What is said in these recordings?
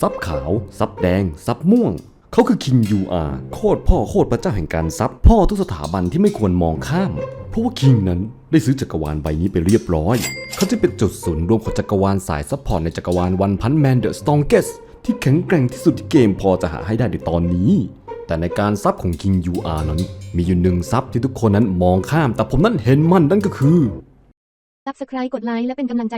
ซับขาว ซับแดง ซับม่วง เขาคือคิงยูอาโคตรพ่อโคตรพระเจ้าแห่งการซับพ่อทุกสถาบันที่ไม่ควรมองข้าม เพราะว่าคิงนั้นได้ซื้อจักรวาลใบนี้ไปเรียบร้อย เขาจะเป็นจุดศูนย์รวมของจักรวาลสายซัพพอร์ตในจักรวาลวันพันแมนเดอะสตองเกสที่แข็งแกร่งที่สุดที่เกมพอจะหาให้ได้ในตอนนี้ แต่ในการซับของ King UR นั้น มีอยู่หนึ่งซับที่ทุกคนนั้นมองข้าม แต่ผมนั้นเห็นมันนั่นก็คือซับสไครต์กดไลค์และเป็นกำลังใจ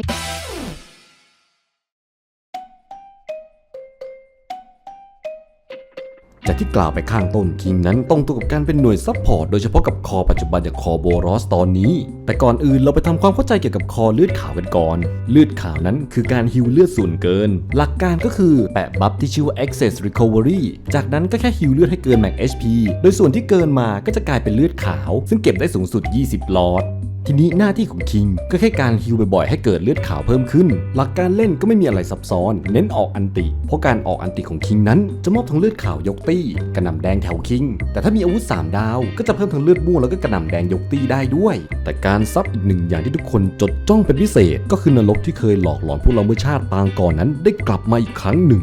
จากที่กล่าวไปข้างต้นคิงนั้นตรงตัวกับการเป็นหน่วยซัพพอร์ตโดยเฉพาะกับคอปัจจุบันอย่างคอโบรอสตอนนี้ แต่ก่อนอื่นเราไปทำความเข้าใจเกี่ยวกับคอเลือดขาวกันก่อน เลือดขาวนั้นคือการฮิวเลือดส่วนเกิน หลักการก็คือแปะบัฟที่ชื่อว่า access recovery จากนั้นก็แค่ฮิวเลือดให้เกินแม็ก HP โดยส่วนที่เกินมาก็จะกลายเป็นเลือดขาว ซึ่งเก็บได้สูงสุด 20หลอด ทีนี้หน้าที่ของคิงก็แค่การฮิวบ่อยๆ ให้เกิดเลือดขาวเพิ่มขึ้น หลักการเล่นก็ไม่มีอะไรซับซ้อน เน้นออกอันติ เพราะการออกอันติของคิงนั้นจะมอบทั้งเลือดขาวยกตี้กระหน่ำแดงแถวคิง แต่ถ้ามีอาวุธ 3 ดาว ก็จะเพิ่มทั้งเลือดม่วงแล้วก็กระหน่ำแดงยกตี้ได้ด้วย แต่การซับอีกหนึ่งอย่างที่ทุกคนจดจ้องเป็นพิเศษ ก็คือนรกที่เคยหลอกหลอนพวกเราเมื่อชาติปางก่อนนั้น ได้กลับมาอีกครั้งหนึ่ง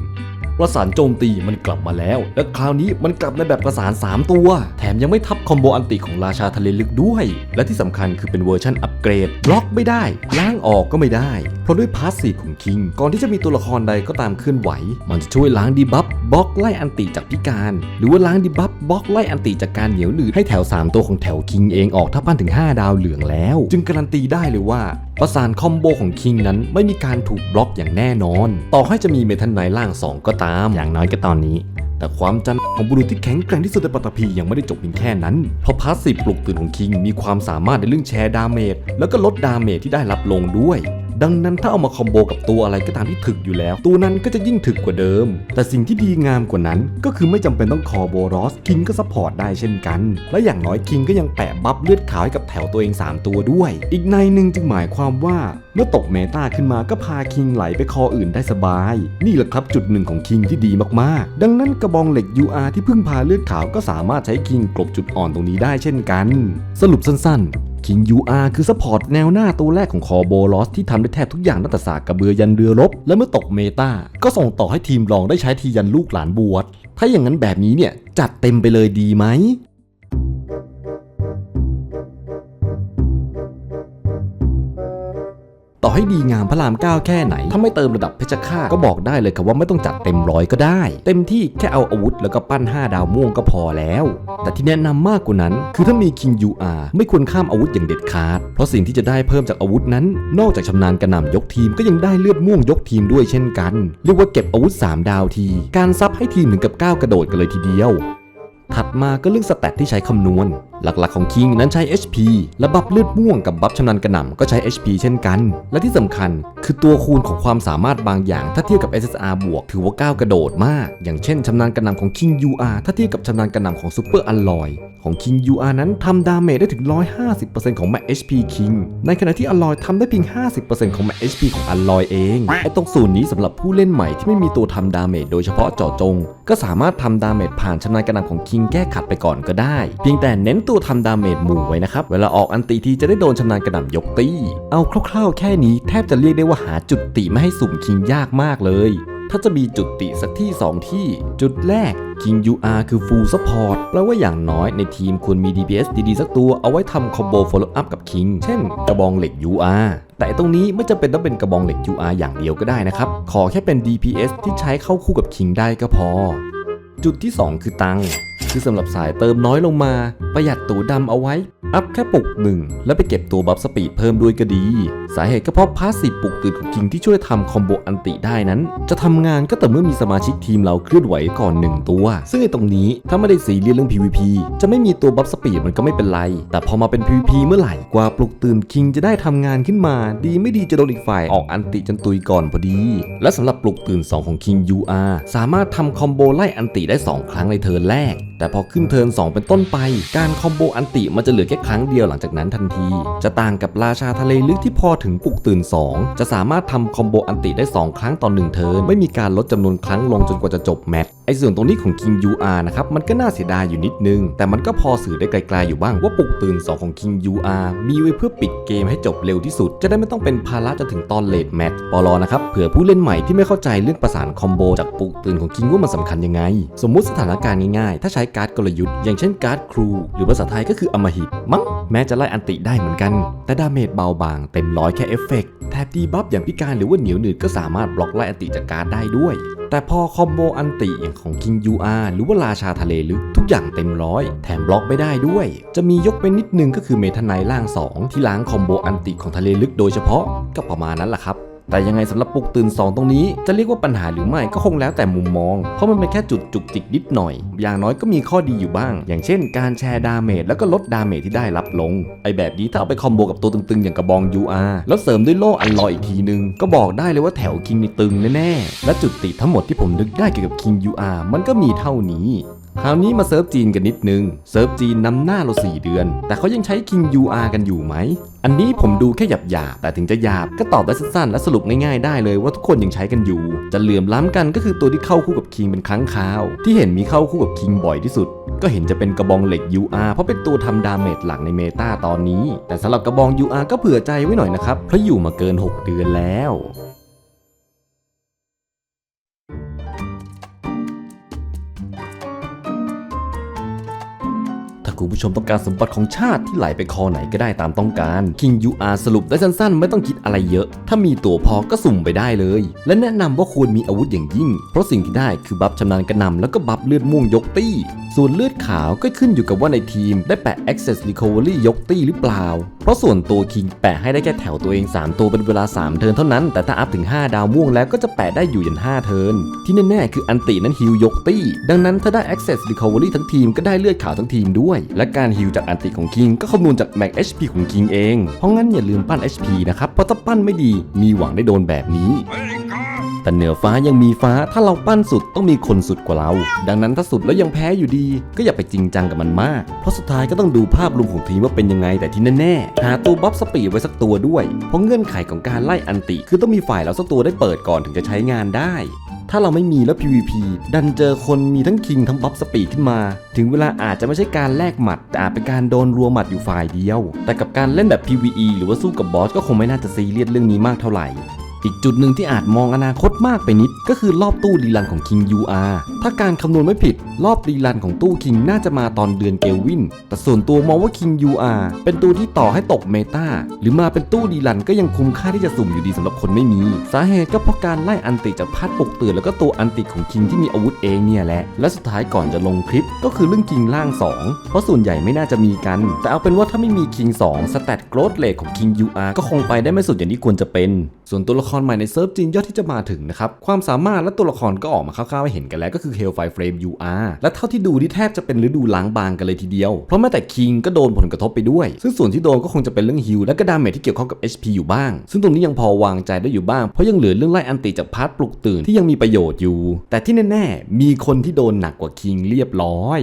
ประสานโจมตีมันกลับมาแล้ว และคราวนี้มันกลับในแบบประสาน 3 ตัว แถมยังไม่ทับคอมโบอันติของราชาทะเลลึกด้วย และที่สำคัญคือเป็นเวอร์ชันอัปเกรดบล็อกไม่ได้ล้างออกก็ไม่ได้ เพราะด้วยพาสซีของคิง ก่อนที่จะมีตัวละครใดก็ตามเคลื่อนไหว มันจะช่วยล้างดีบัฟบล็อกไล่อันติจากพิการ หรือว่าล้างดีบัฟบล็อกไล่อันติจากการเหนียวหนืดให้แถว 3 ตัวของแถวคิงเองออกถ้าปั้นถึง 5 ดาวเหลืองแล้ว จึงการันตีได้เลยว่า ประสานคอมโบของคิงนั้นไม่มีการถูกบล็อกอย่างแน่นอน ต่อให้จะมีเมทัลไนล่าง 2 ก็ตาม อย่างน้อยก็ตอนนี้ แต่ความจันของบุรุษที่แข็งแกร่งที่สุดในปัตตภียังไม่ได้จบเพียงแค่นั้น เพราะพาสซีฟปลุกตื่นของคิงมีความสามารถในเรื่องแชร์ดาเมจแล้วก็ลดดาเมจที่ได้รับลงด้วย ดังนั้นถ้าเอามาคอมโบกับตัวอะไรก็ตามที่ถึกอยู่แล้ว ตัวนั้นก็จะยิ่งถึกกว่าเดิม แต่สิ่งที่ดีงามกว่านั้น ก็คือไม่จำเป็นต้องคอโบรอสคิงก็ซัพพอร์ตได้เช่นกัน และอย่างน้อยคิงก็ยังแปะบัฟเลือดขาวให้กับแถวตัวเอง 3 ตัวด้วย อีกในหนึ่งจึงหมายความว่าเมื่อตกเมตาขึ้นมาก็พาคิงไหลไปคออื่นได้สบาย นี่แหละครับจุดหนึ่งของคิงที่ดีมากๆ ดังนั้นกระบองเหล็ก UR ที่เพึ่งพาเลือดขาวก็สามารถใช้คิงกลบจุดอ่อนตรงนี้ได้เช่นกัน สรุปสั้นๆคิง UR คือสปอร์ตแนวหน้าตัวแรกของคอโบลอสที่ทำได้แทบทุกอย่างตั้งแต่สากกระเบือยันเรือรบ และเมื่อตกเมตาก็ส่งต่อให้ทีมรองได้ใช้ทียันลูกหลานบวชถ้าอย่างนั้นแบบนี้เนี่ยจัดเต็มไปเลยดีไหม ต่อให้ดีงามพระรามเก้าแค่ไหน ถ้าไม่เติมระดับเพชรฆาตก็บอกได้เลยครับว่าไม่ต้องจัดเต็มร้อยก็ได้ เต็มที่แค่เอาอาวุธแล้วก็ปั้น 5 ดาวม่วงก็พอแล้ว แต่ที่แนะนำมากกว่านั้น คือถ้ามี King UR ไม่ควรข้ามอาวุธอย่างเด็ดขาด เพราะสิ่งที่จะได้เพิ่มจากอาวุธนั้น นอกจากชำนาญกระหน่ำยกทีมก็ยังได้เลือดม่วงยกทีมด้วยเช่นกัน เรียกว่าเก็บอาวุธ 3 ดาวที การซับให้ทีมถึงกับก้าวกระโดดกันเลยทีเดียว ถัดมาก็เรื่องสแตทที่ใช้คำนวณหลักๆของ King นั้นใช้ HP และบัฟเลือดม่วงกับบัฟชำนาญกระหน่ำก็ใช้ HP เช่นกัน และที่สำคัญคือตัวคูณของความสามารถบางอย่าง ถ้าเทียบกับ SSR บวกถือว่าก้าวกระโดดมาก อย่างเช่นชำนาญกระหน่ำของ King UR ถ้าเทียบกับชำนาญกระหน่ำของ Super Alloy ของ King UR นั้นทำดาเมจได้ถึง 150%ของ Max HP King ในขณะที่ Alloy ทำได้เพียง 50%ของ Max HP ของ Alloy เองไอ้ตรงศูนนี้สำหรับผู้เล่นใหม่ที่ไม่มีตัวทำดาเมจโดยเฉพาะเจาะจง ก็สามารถทำดาเมจผ่านชำนาญกระหน่ำของ King แก้ขัดไปก่อนก็ได้ เพียงแต่เน้นตัวทำดาเมจหมู่ไว้นะครับ เวลาออกอันตีทีจะได้โดนชำนาญกระหน่ำยกตีเอาคร่าวๆแค่นี้แทบจะเรียกได้ว่าหาจุดติไม่ให้สุ่ม King ยากมากเลย ถ้าจะมีจุดติสักที่ 2 ที่ จุดแรก King UR คือ Full Support แปลว่าอย่างน้อยในทีมควรมี DPS ดีๆ สักตัวเอาไว้ทำคอมโบ Follow Up กับ King เช่น กระบองเหล็ก UR แต่ตรงนี้ไม่จำเป็นต้องเป็นกระบองเหล็ก UR อย่างเดียวก็ได้นะครับ ขอแค่เป็น DPS ที่ใช้เข้าคู่กับ King ได้ก็พอ จุดที่ 2 คือตัง ค์คือสำหรับสายเติมน้อยลงมา ประหยัดตัวดำเอาไว้ อัพแค่ปุกหนึ่งแล้วไปเก็บตัวบัฟสปีดเพิ่มด้วยก็ดี สาเหตุก็เพราะพาสซีฟปลุกตื่นของคิงที่ช่วยทำคอมโบอันติได้นั้น จะทำงานก็แต่เมื่อมีสมาชิกทีมเราเคลื่อนไหวก่อน 1 ตัว ซึ่งไอ้ตรงนี้ถ้าไม่ได้สีเรียนเรื่อง PVP จะไม่มีตัวบัฟสปีดมันก็ไม่เป็นไร แต่พอมาเป็น PVP เมื่อไหร่กว่าปลุกตื่นคิงจะได้ทำงานขึ้นมา ดีไม่ดีจะโดนอีกฝ่ายออกอันติจนตุยก่อนพอดี และสำหรับปลุกตื่น 2 ของ King UR สามารถทำคอมโบไล่อันติได้ 2 ครั้งในเทิร์นแรก แต่พอขึ้นเทิร์น2 เป็นต้นไป การคอมโบอันติมันจะเหลือแค่ค่ครั้งเดียวหลังจากนั้นทันที จะต่างกับราชาทะเลลึกที่พอถึงึงปลุกตื่น 2 จะสามารถทำคอมโบอันติได้ 2 ครั้งต่อ1เทิร์นไม่มีการลดจำนวนครั้งลงจนกว่าจะจบแมตช์ไอส่วนตรงนี้ของ King UR นะครับมันก็น่าเสียดายอยู่นิดนึง แต่มันก็พอสื่อได้ไกลๆอยู่บ้างว่าปลุกตื่น 2 ของ King UR มีไว้เพื่อปิดเกมให้จบเร็วที่สุด จะได้ไม่ต้องเป็นภาระจนถึงตอนเลดแมตช์ปลอนะครับเผื่อผู้เล่นใหม่ที่ไม่เข้าใจเรื่องประสานคอมโบจากปลุกตื่นของ King ว่ามันสำคัญยังไง สมมุติสถานการณ์ง่ายๆ ถ้าใช้การ์ดกลยุทธ์อย่างเช่นการ์ดครู หรือภาษาไทยก็คืออมหิตมั้งแม้จะไล่อันติได้เหมือนกัน แต่ดาเมจเบาบางเต็มร้อยแค่เอฟเฟกต์แถบดีบัฟอย่างพิการหรือว่าเหนียวหนืดก็สามารถบล็อกไล่อันติจากการ์ดได้ด้วย แต่พอคอมโบอันติอย่างของ King UR หรือว่าราชาทะเลลึกทุกอย่างเต็มร้อย แถมบล็อกไม่ได้ด้วย จะมียกเป็นนิดนึงก็คือเมทานายล่าง 2 ที่ล้างคอมโบอันติของทะเลลึกโดยเฉพาะก็ประมาณนั้นแหละครับ แต่ยังไงสำหรับปลุกตื่น 2 ตรงนี้ จะเรียกว่าปัญหาหรือไม่ก็คงแล้วแต่มุมมอง เพราะมันเป็นแค่จุดจุกจิกนิดหน่อย อย่างน้อยก็มีข้อดีอยู่บ้าง อย่างเช่น การแชร์ดาเมจแล้วก็ลดดาเมจที่ได้รับลง ไอแบบนี้ถ้าเอาไปคอมโบกับตัวตึงๆ อย่างกระบอง UR แล้วเสริมด้วยโล่อันลอยอีกทีนึง ก็บอกได้เลยว่าแถวคิงนี่ตึงแน่ๆ และจุดติดทั้งหมดที่ผมนึกได้เกี่ยวกับ King UR มันก็มีเท่านี้ คราวนี้มาเซิร์ฟจีนกันนิดนึง เซิร์ฟจีนนำหน้าเรา 4 เดือน แต่เขายังใช้ King UR กันอยู่ไหม อันนี้ผมดูแค่หยาบหยาบๆแต่ถึงจะหยาบก็ตอบได้สั้นๆ และสรุปง่ายๆได้เลยว่าทุกคนยังใช้กันอยู่ จะเหลื่อมล้ำกันก็คือตัวที่เข้าคู่กับ King เป็นครั้งคราว ที่เห็นมีเข้าคู่กับ King บ่อยที่สุด ก็เห็นจะเป็นกระบองเหล็ก UR เพราะเป็นตัวทำดาเมจหลักในเมตาตอนนี้ แต่สำหรับกระบอง UR ก็เผื่อใจไว้หน่อยนะครับเพราะอยู่มาเกิน 6 เดือนแล้ว คุณผู้ชมต้องการสมบัติของชาติที่ไหลไปคอไหนก็ได้ตามต้องการ King UR สรุปได้สั้นๆ ไม่ต้องคิดอะไรเยอะ ถ้ามีตัวพอก็สุ่มไปได้เลย และแนะนำว่าควรมีอาวุธอย่างยิ่ง เพราะสิ่งที่ได้คือบัฟชำนาญกระนำแล้วก็บัฟเลือดม่วงยกตี้ ส่วนเลือดขาวก็ขึ้นอยู่กับว่าในทีม ได้แปะ Access Recovery ยกตี้หรือเปล่า ราะส่วนตัว King แปะให้ได้แค่แถวตัวเอง 3 ตัวเป็นเวลา 3 เทินเท่านั้น แต่ถ้าอัพถึง 5 ดาวม่วงแล้วก็จะแปะได้อยู่ยัน 5 เทินที่แน่ๆคืออันตินั้นฮิวยกตี้ ดังนั้นถ้าได้ Access Recovery ทั้งทีมก็ได้เลือดขาวทั้งทีมด้วย และการฮิวจากอันติของ King ก็คำนวณจาก Max HP ของ King เอง เพราะงั้นอย่าลืมปั้น HP นะครับ เพราะถ้าปั้นไม่ดีมีหวังได้โดนแบบนี้ แต่เหนือฟ้ายังมีฟ้าถ้าเราปั้นสุดต้องมีคนสุดกว่าเรา ดังนั้นถ้าสุดแล้วยังแพ้อยู่ดี ก็อย่าไปจริงจังกับมันมาก เพราะสุดท้ายก็ต้องดูภาพรวมของทีมว่าเป็นยังไงแต่ที่แน่ๆหาตัวบัฟสปีดไว้สักตัวด้วย เพราะเงื่อนไขของการไล่อันติ คือต้องมีฝ่ายเราสักตัวได้เปิดก่อนถึงจะใช้งานได้ถ้าเราไม่มีแล้ว PVP ดันเจอคนมีทั้งคิงทั้งบัฟสปีดขึ้นมา ถึงเวลาอาจจะไม่ใช่การแลกหมัด แต่อาจเป็นการโดนรัวหมัดอยู่ฝ่ายเดียว แต่กับการเล่นแบบ PVE หรือว่าสู้กับบอสก็คงไม่น่าจะซีเรียสเรื่องนี้มากเท่าไหร่ อีกจุดหนึ่งที่อาจมองอนาคตมากไปนิด ก็คือรอบตู้รีลันของ King UR ถ้าการคำนวณไม่ผิด รอบรีลันของตู้ King น่าจะมาตอนเดือนเกลวิน แต่ส่วนตัวมองว่า King UR เป็นตัวที่ต่อให้ตกเมตาหรือมาเป็นตู้รีลันก็ยังคุ้มค่าที่จะสุ่มอยู่ดีสำหรับคนไม่มี สาเหตุก็เพราะการไล่อันติจากพัดปกตื่นแล้วก็ตัวอันติของ King ที่มีอาวุธเองเนี่ยแหละและสุดท้ายก่อนจะลงคลิปก็คือเรื่อง King ล่าง 2 เพราะส่วนใหญ่ไม่น่าจะมีกัน แต่เอาเป็นว่าถ้าไม่มี King 2สแตทโกรดเลทของ King UR ก็คงไปได้ไม่สุดอย่างที่ควรจะเป็น ส่วนตัวละครใหม่ในเซิร์ฟจีนยอดที่จะมาถึงนะครับ ความสามารถและตัวละครก็ออกมาคร่าวๆให้เห็นกันแล้วก็คือ Hellfire Flame UR และเท่าที่ดูที่แทบจะเป็นฤดูล้างบางกันเลยทีเดียว เพราะแม้แต่ King ก็โดนผลกระทบไปด้วย ซึ่งส่วนที่โดนก็คงจะเป็นเรื่องฮิลและก็ดาเมจที่เกี่ยวข้องกับ HP อยู่บ้าง ซึ่งตรงนี้ยังพอวางใจได้อยู่บ้าง เพราะยังเหลือเรื่องไล่อันติจากพาร์ทปลุกตื่นที่ยังมีประโยชน์อยู่ แต่ที่แน่ๆ มีคนที่โดนหนักกว่า King เรียบร้อย